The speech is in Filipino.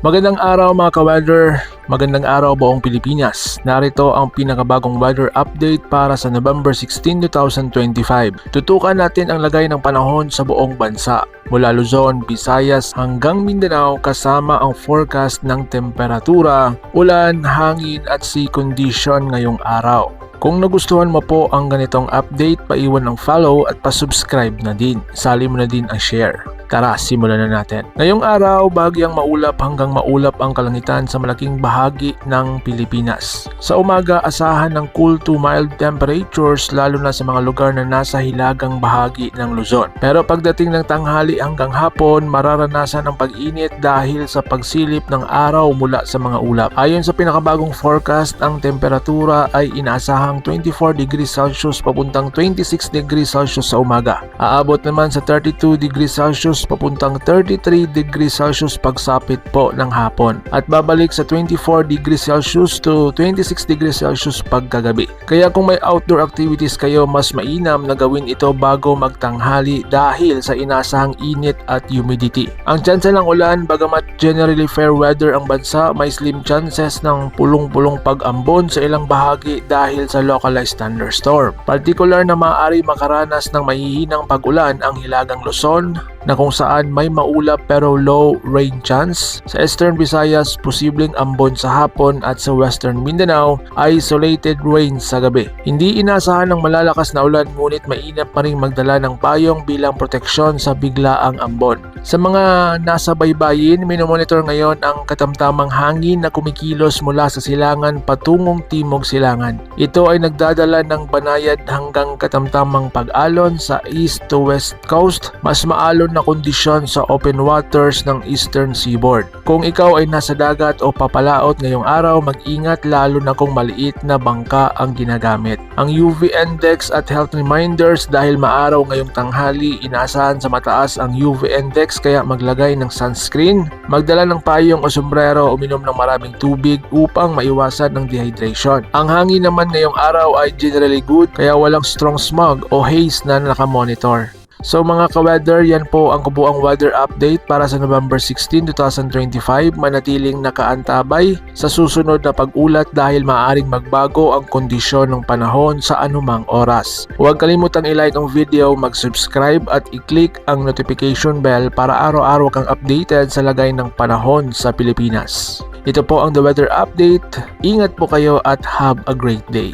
Magandang araw mga ka-weather, magandang araw buong Pilipinas. Narito ang pinakabagong weather update para sa November 16, 2025. Tutukan natin ang lagay ng panahon sa buong bansa. Mula Luzon, Visayas hanggang Mindanao kasama ang forecast ng temperatura, ulan, hangin at sea condition ngayong araw. Kung nagustuhan mo po ang ganitong update, paiwan ng follow at pasubscribe na din. Sali mo na din ang share. Tara, simulan na natin. Ngayong araw, bahagyang maulap hanggang maulap ang kalangitan sa malaking bahagi ng Pilipinas. Sa umaga, asahan ng cool to mild temperatures lalo na sa mga lugar na nasa hilagang bahagi ng Luzon. Pero pagdating ng tanghali hanggang hapon, mararanasan ang pag-init dahil sa pagsilip ng araw mula sa mga ulap. Ayon sa pinakabagong forecast, ang temperatura ay inaasahang 24 degrees Celsius papuntang 26 degrees Celsius sa umaga. Aabot naman sa 32 degrees Celsius papuntang 33 degrees Celsius pagsapit po ng hapon at babalik sa 24 degrees Celsius to 26 degrees Celsius pagkagabi. Kaya kung may outdoor activities kayo, mas mainam na gawin ito bago magtanghali dahil sa inasahang init at humidity. Ang tsansa ng ulan, bagamat generally fair weather ang bansa, may slim chances ng pulong-pulong pag-ambon sa ilang bahagi dahil sa localized thunderstorm. Particular na maaari makaranas ng mahihinang pag-ulan ang Hilagang Luzon, na kung saan may maulap pero low rain chance. Sa Eastern Visayas, posibleng ambon sa hapon at sa Western Mindanao, isolated rain sa gabi. Hindi inasahan ng malalakas na ulan ngunit mainam pa rin magdala ng payong bilang proteksyon sa biglaang ambon. Sa mga nasa baybayin, minomonitor ngayon ang katamtamang hangin na kumikilos mula sa silangan patungong timog silangan. Ito ay nagdadala ng banayad hanggang katamtamang pag-alon sa east to west coast, mas maalon na kondisyon sa open waters ng eastern seaboard. Kung ikaw ay nasa dagat o papalaot ngayong araw, mag-ingat lalo na kung maliit na bangka ang ginagamit. Ang UV index at health reminders dahil maaraw ngayong tanghali, inaasahan sa mataas ang UV index kaya maglagay ng sunscreen, magdala ng payong o sombrero, uminom ng maraming tubig upang maiwasan ng dehydration. Ang hangin naman ngayong araw ay generally good kaya walang strong smog o haze na nakamonitor. So mga ka-weather, yan po ang kabuang weather update para sa November 16, 2025. Manatiling nakaantabay sa susunod na pag-ulat dahil maaaring magbago ang kondisyon ng panahon sa anumang oras. Huwag kalimutang i-like ang video, mag-subscribe at i-click ang notification bell para araw-araw kang updated sa lagay ng panahon sa Pilipinas. Ito po ang The Weather Update. Ingat po kayo at have a great day.